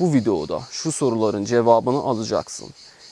Bu videoda şu soruların cevabını alacaksın.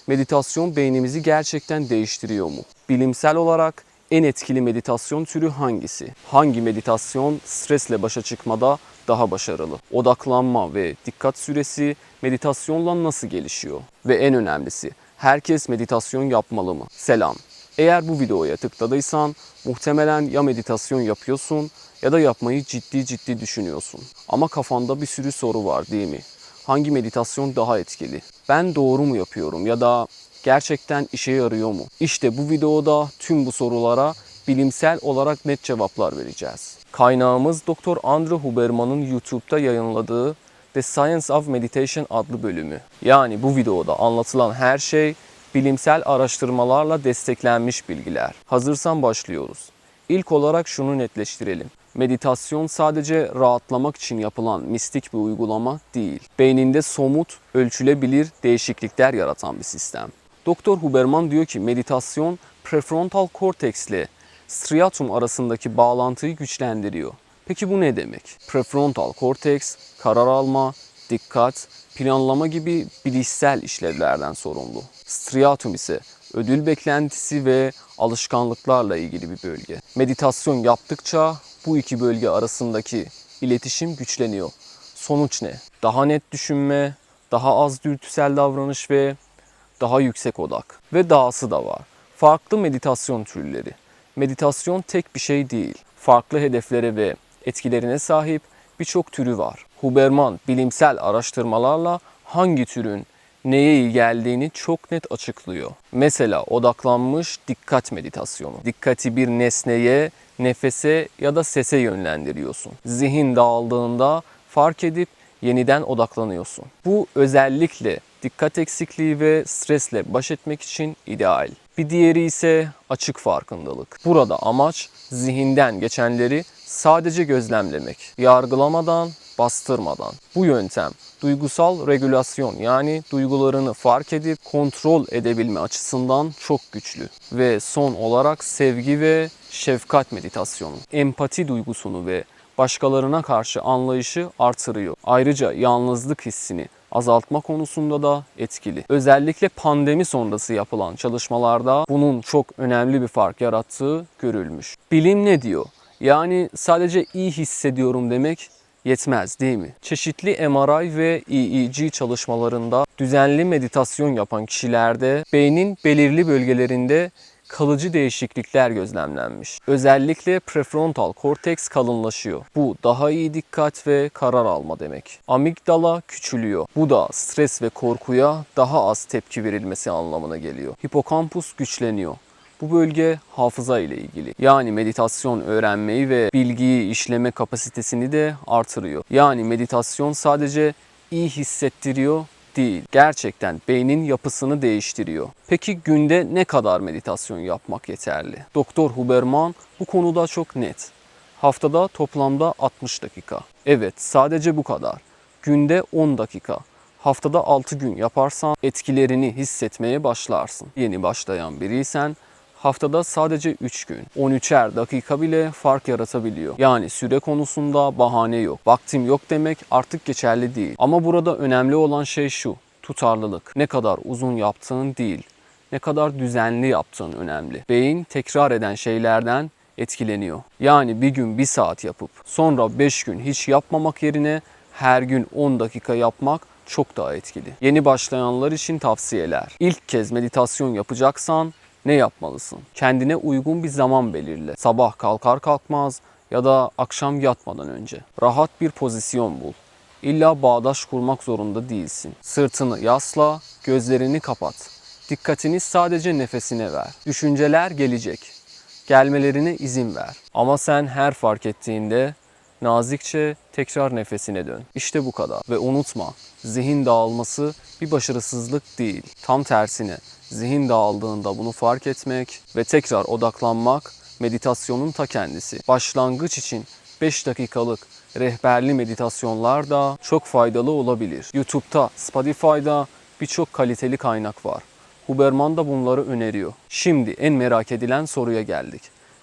Meditasyon beynimizi gerçekten değiştiriyor mu? Bilimsel olarak en etkili meditasyon türü hangisi? Hangi meditasyon stresle başa çıkmada daha başarılı? Odaklanma ve dikkat süresi meditasyonla nasıl gelişiyor? Ve en önemlisi, herkes meditasyon yapmalı mı? Selam. Eğer bu videoya tıkladıysan muhtemelen ya meditasyon yapıyorsun ya da yapmayı ciddi ciddi düşünüyorsun. Ama kafanda bir sürü soru var değil mi? Hangi meditasyon daha etkili? Ben doğru mu yapıyorum ya da gerçekten işe yarıyor mu? İşte bu videoda tüm bu sorulara bilimsel olarak net cevaplar vereceğiz. Kaynağımız Dr. Andrew Huberman'ın YouTube'da yayınladığı The Science of Meditation adlı bölümü. Yani bu videoda anlatılan her şey bilimsel araştırmalarla desteklenmiş bilgiler. Hazırsan başlıyoruz. İlk olarak şunu netleştirelim. Meditasyon sadece rahatlamak için yapılan mistik bir uygulama değil. Beyninde somut, ölçülebilir değişiklikler yaratan bir sistem. Doktor Huberman diyor ki meditasyon prefrontal korteks ile striatum arasındaki bağlantıyı güçlendiriyor. Peki bu ne demek? Prefrontal korteks, karar alma, dikkat, planlama gibi bilişsel işlevlerden sorumlu. Striatum ise ödül beklentisi ve alışkanlıklarla ilgili bir bölge. Meditasyon yaptıkça bu iki bölge arasındaki iletişim güçleniyor. Sonuç ne? Daha net düşünme, daha az dürtüsel davranış ve daha yüksek odak. Ve dahası da var. Farklı meditasyon türleri. Meditasyon tek bir şey değil. Farklı hedeflere ve etkilerine sahip birçok türü var. Huberman bilimsel araştırmalarla hangi türün neye iyi geldiğini çok net açıklıyor. Mesela odaklanmış dikkat meditasyonu. Dikkati bir nesneye, nefese ya da sese yönlendiriyorsun. Zihin dağıldığında fark edip yeniden odaklanıyorsun. Bu özellikle dikkat eksikliği ve stresle baş etmek için ideal. Bir diğeri ise açık farkındalık. Burada amaç zihinden geçenleri sadece gözlemlemek. Yargılamadan, bastırmadan. Bu yöntem duygusal regülasyon yani duygularını fark edip kontrol edebilme açısından çok güçlü. Ve son olarak sevgi ve şefkat meditasyonu. Empati duygusunu ve başkalarına karşı anlayışı artırıyor. Ayrıca yalnızlık hissini azaltma konusunda da etkili. Özellikle pandemi sonrası yapılan çalışmalarda bunun çok önemli bir fark yarattığı görülmüş. Bilim ne diyor? Yani sadece iyi hissediyorum demek yetmez değil mi? Çeşitli MRI ve EEG çalışmalarında düzenli meditasyon yapan kişilerde beynin belirli bölgelerinde kalıcı değişiklikler gözlemlenmiş. Özellikle prefrontal korteks kalınlaşıyor. Bu daha iyi dikkat ve karar alma demek. Amigdala küçülüyor. Bu da stres ve korkuya daha az tepki verilmesi anlamına geliyor. Hipokampus güçleniyor. Bu bölge hafıza ile ilgili. Yani meditasyon öğrenmeyi ve bilgiyi işleme kapasitesini de artırıyor. Yani meditasyon sadece iyi hissettiriyor değil. Gerçekten beynin yapısını değiştiriyor. Peki günde ne kadar meditasyon yapmak yeterli? Doktor Huberman bu konuda çok net. Haftada toplamda 60 dakika. Evet, sadece bu kadar. Günde 10 dakika. Haftada 6 gün yaparsan etkilerini hissetmeye başlarsın. Yeni başlayan biriysen haftada sadece 3 gün, 13'er dakika bile fark yaratabiliyor. Yani süre konusunda bahane yok. Vaktim yok demek artık geçerli değil. Ama burada önemli olan şey şu, tutarlılık. Ne kadar uzun yaptığın değil, ne kadar düzenli yaptığın önemli. Beyin tekrar eden şeylerden etkileniyor. Yani bir gün bir saat yapıp sonra 5 gün hiç yapmamak yerine her gün 10 dakika yapmak çok daha etkili. Yeni başlayanlar için tavsiyeler. İlk kez meditasyon yapacaksan ne yapmalısın? Kendine uygun bir zaman belirle. Sabah kalkar kalkmaz ya da akşam yatmadan önce. Rahat bir pozisyon bul. İlla bağdaş kurmak zorunda değilsin. Sırtını yasla, gözlerini kapat. Dikkatini sadece nefesine ver. Düşünceler gelecek. Gelmelerine izin ver. Ama sen her fark ettiğinde nazikçe tekrar nefesine dön. İşte bu kadar. Ve unutma, zihin dağılması bir başarısızlık değil. Tam tersine zihin dağıldığında bunu fark etmek ve tekrar odaklanmak meditasyonun ta kendisi. Başlangıç için 5 dakikalık rehberli meditasyonlar da çok faydalı olabilir. YouTube'da, Spotify'da birçok kaliteli kaynak var. Huberman da bunları öneriyor. Şimdi en merak edilen soruya geldik.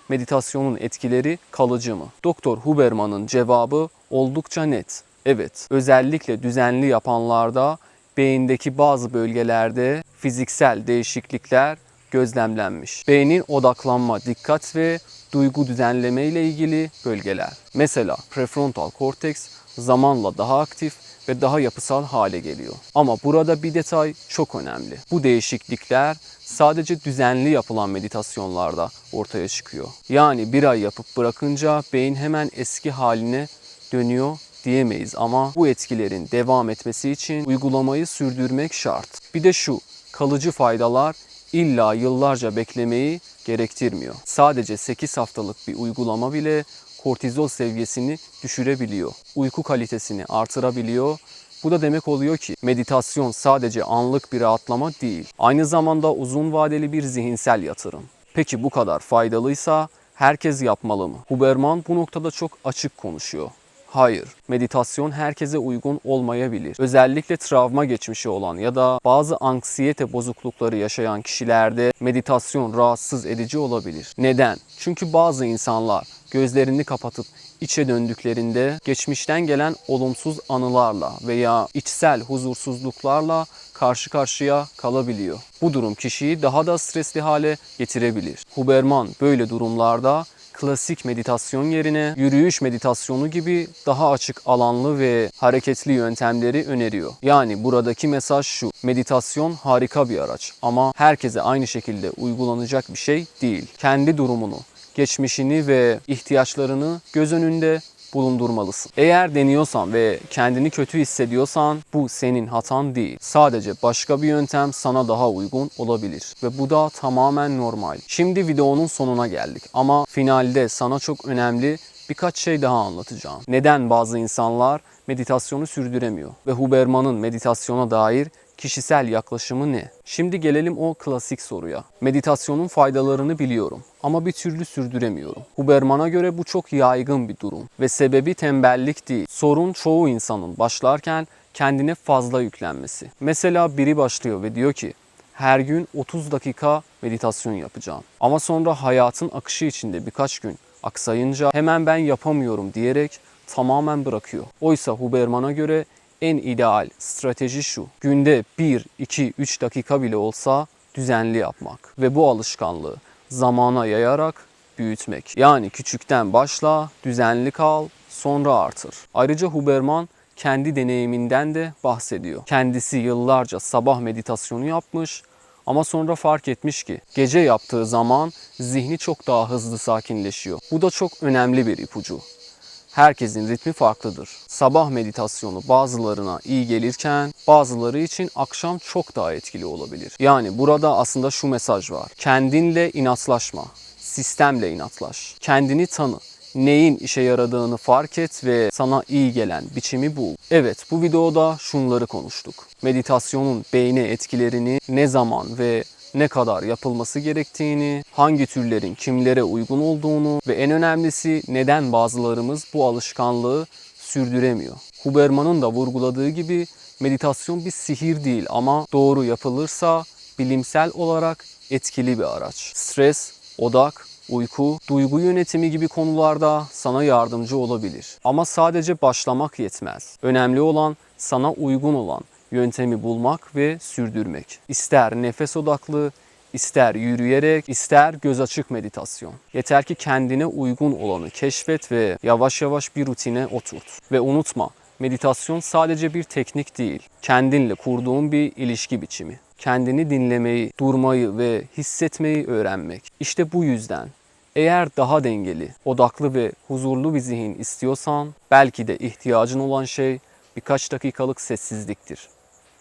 Meditasyonun etkileri kalıcı mı? Doktor Huberman'ın cevabı oldukça net. Evet, özellikle düzenli yapanlarda beyindeki bazı bölgelerde fiziksel değişiklikler gözlemlenmiş. Beynin odaklanma, dikkat ve duygu düzenleme ile ilgili bölgeler. Mesela prefrontal korteks zamanla daha aktif ve daha yapısal hale geliyor. Ama burada bir detay çok önemli. Bu değişiklikler sadece düzenli yapılan meditasyonlarda ortaya çıkıyor. Yani bir ay yapıp bırakınca beyin hemen eski haline dönüyor diyemeyiz ama bu etkilerin devam etmesi için uygulamayı sürdürmek şart. Bir de şu, kalıcı faydalar illa yıllarca beklemeyi gerektirmiyor. Sadece 8 haftalık bir uygulama bile kortizol seviyesini düşürebiliyor. Uyku kalitesini artırabiliyor. Bu da demek oluyor ki meditasyon sadece anlık bir rahatlama değil. Aynı zamanda uzun vadeli bir zihinsel yatırım. Peki bu kadar faydalıysa herkes yapmalı mı? Huberman bu noktada çok açık konuşuyor. Hayır, meditasyon herkese uygun olmayabilir. Özellikle travma geçmişi olan ya da bazı anksiyete bozuklukları yaşayan kişilerde meditasyon rahatsız edici olabilir. Neden? Çünkü bazı insanlar gözlerini kapatıp içe döndüklerinde geçmişten gelen olumsuz anılarla veya içsel huzursuzluklarla karşı karşıya kalabiliyor. Bu durum kişiyi daha da stresli hale getirebilir. Huberman böyle durumlarda klasik meditasyon yerine yürüyüş meditasyonu gibi daha açık alanlı ve hareketli yöntemleri öneriyor. Yani buradaki mesaj şu. Meditasyon harika bir araç ama herkese aynı şekilde uygulanacak bir şey değil. Kendi durumunu, geçmişini ve ihtiyaçlarını göz önünde bulundurmalısın. Eğer deniyorsan ve kendini kötü hissediyorsan bu senin hatan değil. Sadece başka bir yöntem sana daha uygun olabilir ve bu da tamamen normal. Şimdi videonun sonuna geldik ama finalde sana çok önemli birkaç şey daha anlatacağım. Neden bazı insanlar meditasyonu sürdüremiyor ve Huberman'ın meditasyona dair kişisel yaklaşımı ne? Şimdi gelelim o klasik soruya. Meditasyonun faydalarını biliyorum ama bir türlü sürdüremiyorum. Huberman'a göre bu çok yaygın bir durum ve sebebi tembellik değil. Sorun çoğu insanın başlarken kendine fazla yüklenmesi. Mesela biri başlıyor ve diyor ki her gün 30 dakika meditasyon yapacağım. Ama sonra hayatın akışı içinde birkaç gün aksayınca hemen ben yapamıyorum diyerek tamamen bırakıyor. Oysa Huberman'a göre en ideal strateji şu. Günde 1, 2, 3 dakika bile olsa düzenli yapmak ve bu alışkanlığı zamana yayarak büyütmek. Yani küçükten başla, düzenli kal, sonra artır. Ayrıca Huberman kendi deneyiminden de bahsediyor. Kendisi yıllarca sabah meditasyonu yapmış ama sonra fark etmiş ki gece yaptığı zaman zihni çok daha hızlı sakinleşiyor. Bu da çok önemli bir ipucu. Herkesin ritmi farklıdır. Sabah meditasyonu bazılarına iyi gelirken bazıları için akşam çok daha etkili olabilir. Yani burada aslında şu mesaj var. Kendinle inatlaşma. Sistemle inatlaş. Kendini tanı. Neyin işe yaradığını fark et ve sana iyi gelen biçimi bul. Evet bu videoda şunları konuştuk. Meditasyonun beyne etkilerini ne zaman ve ne kadar yapılması gerektiğini, hangi türlerin kimlere uygun olduğunu ve en önemlisi neden bazılarımız bu alışkanlığı sürdüremiyor. Huberman'ın da vurguladığı gibi meditasyon bir sihir değil ama doğru yapılırsa bilimsel olarak etkili bir araç. Stres, odak, uyku, duygu yönetimi gibi konularda sana yardımcı olabilir. Ama sadece başlamak yetmez. Önemli olan sana uygun olan yöntemi bulmak ve sürdürmek. İster nefes odaklı, ister yürüyerek, ister göz açık meditasyon. Yeter ki kendine uygun olanı keşfet ve yavaş yavaş bir rutine oturt. Ve unutma, meditasyon sadece bir teknik değil, kendinle kurduğun bir ilişki biçimi. Kendini dinlemeyi, durmayı ve hissetmeyi öğrenmek. İşte bu yüzden eğer daha dengeli, odaklı ve huzurlu bir zihin istiyorsan belki de ihtiyacın olan şey birkaç dakikalık sessizliktir.